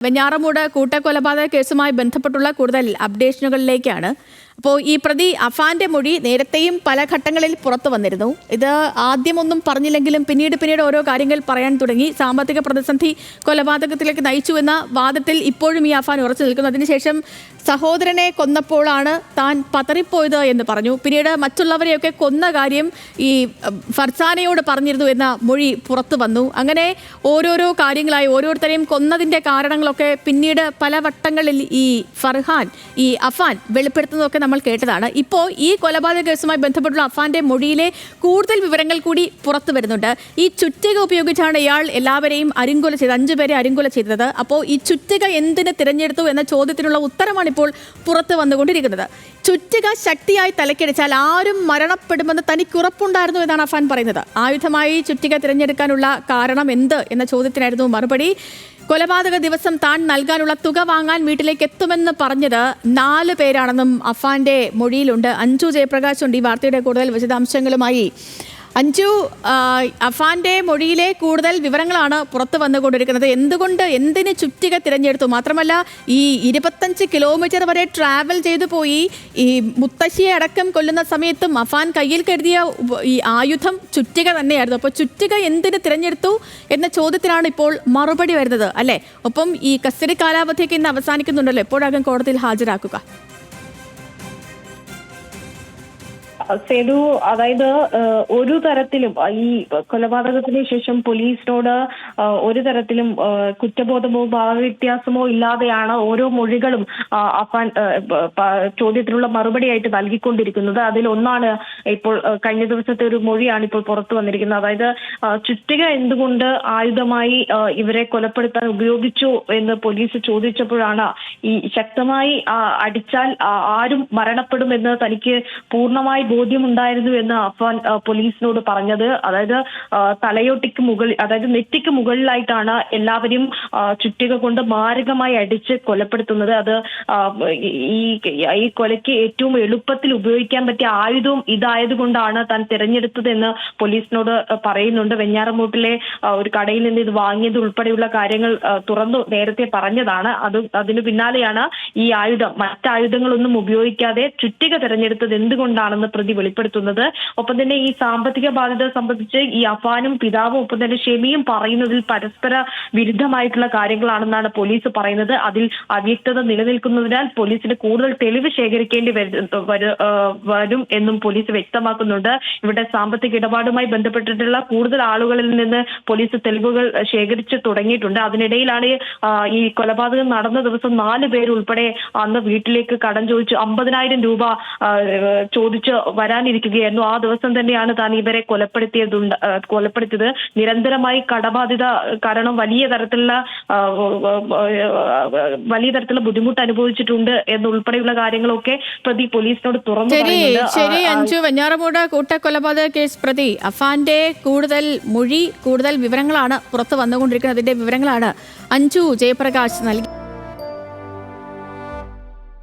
വെഞ്ഞാറമൂട് കൂട്ടക്കൊലപാതക കേസുമായി ബന്ധപ്പെട്ടുള്ള കൂടുതൽ അപ്ഡേഷനുകളിലേക്കാണ് അപ്പോൾ ഈ പ്രതി അഫാന്റെ മൊഴി നേരത്തെയും പല ഘട്ടങ്ങളിൽ പുറത്തു വന്നിരുന്നു. ഇത് ആദ്യമൊന്നും പറഞ്ഞില്ലെങ്കിലും പിന്നീട് പിന്നീട് ഓരോ കാര്യങ്ങൾ പറയാൻ തുടങ്ങി. സാമ്പത്തിക പ്രതിസന്ധി കൊലപാതകത്തിലേക്ക് നയിച്ചു എന്ന വാദത്തിൽ ഇപ്പോഴും ഈ അഫാൻ ഉറച്ചു നിൽക്കുന്നു. അതിനുശേഷം സഹോദരനെ കൊന്നപ്പോഴാണ് താൻ പതറിപ്പോയത് എന്ന് പറഞ്ഞു. പിന്നീട് മറ്റുള്ളവരെയൊക്കെ കൊന്ന കാര്യം ഈ ഫർസാനയോട് പറഞ്ഞിരുന്നു എന്ന മൊഴി പുറത്തു വന്നു. അങ്ങനെ ഓരോരോ കാര്യങ്ങളായി ഓരോരുത്തരെയും കൊന്നതിന്റെ കാരണങ്ങളൊക്കെ പിന്നീട് പല വട്ടങ്ങളിൽ ഈ ഫർഹാൻ ഈ അഫാൻ വെളിപ്പെടുത്തുന്നതൊക്കെ നമ്മൾ കേട്ടതാണ്. ഇപ്പോൾ ഈ കൊലപാതക കേസുമായി ബന്ധപ്പെട്ടുള്ള അഫാന്റെ മൊഴിയിലെ കൂടുതൽ വിവരങ്ങൾ കൂടി പുറത്തു വരുന്നുണ്ട്. ഈ ചുറ്റിക ഉപയോഗിച്ചാണ് ഇയാൾ എല്ലാവരെയും അരിങ്കൊല ചെയ്തത് അഞ്ചു പേരെ അരിങ്കൊല ചെയ്തത്. അപ്പോൾ ഈ ചുറ്റിക എന്തിന് തിരഞ്ഞെടുത്തു എന്ന ചോദ്യത്തിനുള്ള ഉത്തരമാണ് ഇപ്പോൾ പുറത്തു വന്നുകൊണ്ടിരിക്കുന്നത്. ചുറ്റിക ശക്തിയായി തലക്കടിച്ചാൽ ആരും മരണപ്പെടുമെന്ന് തനിക്ക് ഉറപ്പുണ്ടായിരുന്നു എന്നാണ് അഫാൻ പറയുന്നത്. ആയുധമായി ചുറ്റിക തിരഞ്ഞെടുക്കാനുള്ള കാരണം എന്ത് എന്ന ചോദ്യത്തിനായിരുന്നു മറുപടി. കൊലപാതക ദിവസം താൻ നൽകാനുള്ള തുക വാങ്ങാൻ വീട്ടിലേക്ക് എത്തുമെന്ന് പറഞ്ഞത് നാല് പേരാണെന്നും അഫാന്റെ മൊഴിയിലുണ്ട്. അഞ്ജു ജയപ്രകാശ് ഉണ്ട് ഈ വാർത്തയുടെ കൂടുതൽ വിശദാംശങ്ങളുമായി. അഞ്ജു അഫാന്റെ മൊഴിയിലെ കൂടുതൽ വിവരങ്ങളാണ് പുറത്തു വന്നുകൊണ്ടിരിക്കുന്നത്. എന്തുകൊണ്ട് എന്തിന് ചുറ്റിക തിരഞ്ഞെടുത്തു? മാത്രമല്ല ഈ ഇരുപത്തഞ്ച് കിലോമീറ്റർ വരെ ട്രാവൽ ചെയ്തു പോയി ഈ മുത്തശ്ശിയെ അടക്കം കൊല്ലുന്ന സമയത്തും അഫാൻ കയ്യിൽ കരുതിയ ഈ ആയുധം ചുറ്റിക തന്നെയായിരുന്നു. അപ്പോൾ ചുറ്റിക എന്തിന് തിരഞ്ഞെടുത്തു എന്ന ചോദ്യത്തിനാണ് ഇപ്പോൾ മറുപടി വരുന്നത് അല്ലേ? ഒപ്പം ഈ കസ്റ്റഡി കാലാവധിയൊക്കെ ഇന്ന് അവസാനിക്കുന്നുണ്ടല്ലോ. എപ്പോഴാകും കോടതിയിൽ ഹാജരാക്കുക. സേതു അതായത് ഒരു തരത്തിലും ഈ കൊലപാതകത്തിന് ശേഷം പോലീസിനോട് ഒരു തരത്തിലും കുറ്റബോധമോ ഭാവവ്യത്യാസമോ ഇല്ലാതെയാണ് ഓരോ മൊഴികളും അഫാൻ ചോദ്യത്തിനുള്ള മറുപടിയായിട്ട് നൽകിക്കൊണ്ടിരിക്കുന്നത്. അതിൽ ഒന്നാണ് ഇപ്പോൾ കഴിഞ്ഞ ദിവസത്തെ ഒരു മൊഴിയാണ് ഇപ്പോൾ പുറത്തു വന്നിരിക്കുന്നത്. അതായത് ചുറ്റിക എന്തുകൊണ്ട് ആയുധമായി ഇവരെ കൊലപ്പെടുത്താൻ ഉപയോഗിച്ചു എന്ന് പോലീസ് ചോദിച്ചപ്പോഴാണ് ഈ ശക്തമായി അടിച്ചാൽ ആരും മരണപ്പെടുമെന്ന് തനിക്ക് പൂർണമായി ബോധ്യമുണ്ടായിരുന്നു എന്ന് അഫ്വാൻ പോലീസിനോട് പറഞ്ഞത്. അതായത് തലയോട്ടിക്ക് മുകളിൽ അതായത് നെറ്റിക്ക് മുകളിലായിട്ടാണ് എല്ലാവരെയും ചുറ്റിക കൊണ്ട് മാരകമായി അടിച്ച് കൊലപ്പെടുത്തുന്നത്. അത് ഈ ഈ കൊലയ്ക്ക് ഏറ്റവും എളുപ്പത്തിൽ ഉപയോഗിക്കാൻ പറ്റിയ ആയുധവും ഇതായതുകൊണ്ടാണ് താൻ തിരഞ്ഞെടുത്തതെന്ന് പോലീസിനോട് പറയുന്നുണ്ട്. വെഞ്ഞാറമൂട്ടിലെ ഒരു കടയിൽ നിന്ന് ഇത് വാങ്ങിയത് ഉൾപ്പെടെയുള്ള കാര്യങ്ങൾ തുറന്നു നേരത്തെ പറഞ്ഞതാണ്. അത് അതിനു പിന്നാലെയാണ് ഈ ആയുധം. മറ്റായുധങ്ങളൊന്നും ഉപയോഗിക്കാതെ ചുറ്റിക തിരഞ്ഞെടുത്തത് എന്തുകൊണ്ടാണെന്ന് പ്രതി വെളിപ്പെടുത്തുന്നത്. ഒപ്പം തന്നെ ഈ സാമ്പത്തിക ബാധ്യത സംബന്ധിച്ച് ഈ അഫാനും പിതാവും ഒപ്പം തന്നെ ഷെമിയും പറയുന്നതിൽ പരസ്പര വിരുദ്ധമായിട്ടുള്ള കാര്യങ്ങളാണെന്നാണ് പോലീസ് പറയുന്നത്. അതിൽ അവ്യക്തത നിലനിൽക്കുന്നതിനാൽ പോലീസിന് കൂടുതൽ തെളിവ് ശേഖരിക്കേണ്ടി വരു- എന്നും പോലീസ് വ്യക്തമാക്കുന്നുണ്ട്. ഇവിടെ സാമ്പത്തിക ഇടപാടുമായി ബന്ധപ്പെട്ടിട്ടുള്ള കൂടുതൽ ആളുകളിൽ നിന്ന് പോലീസ് തെളിവുകൾ ശേഖരിച്ചു തുടങ്ങിയിട്ടുണ്ട്. അതിനിടയിലാണ് ഈ കൊലപാതകം നടന്ന ദിവസം നാല് പേരുൾപ്പെടെ അന്ന് വീട്ടിലേക്ക് കടം ചോദിച്ചു അമ്പതിനായിരം രൂപ ചോദിച്ച് വരാനിരിക്കുകയായിരുന്നു. ആ ദിവസം തന്നെയാണ് താൻ ഇവരെ കൊലപ്പെടുത്തിയതുണ്ട് കൊലപ്പെടുത്തിയത്. നിരന്തരമായി കടബാധിത കാരണം വലിയ തരത്തിലുള്ള വലിയ തരത്തിലുള്ള ബുദ്ധിമുട്ട് അനുഭവിച്ചിട്ടുണ്ട് എന്നുൾപ്പെടെയുള്ള കാര്യങ്ങളൊക്കെ പ്രതി പോലീസിനോട് തുറന്നു ശരി അഞ്ചു വെഞ്ഞാറമൂട് കൂട്ടക്കൊലപാതക കേസ് പ്രതി. അഫാന്റെ കൂടുതൽ മൊഴി കൂടുതൽ വിവരങ്ങളാണ് പുറത്തു വന്നുകൊണ്ടിരിക്കുന്നത്. അതിന്റെ വിവരങ്ങളാണ് അഞ്ചു ജയപ്രകാശ് നൽകി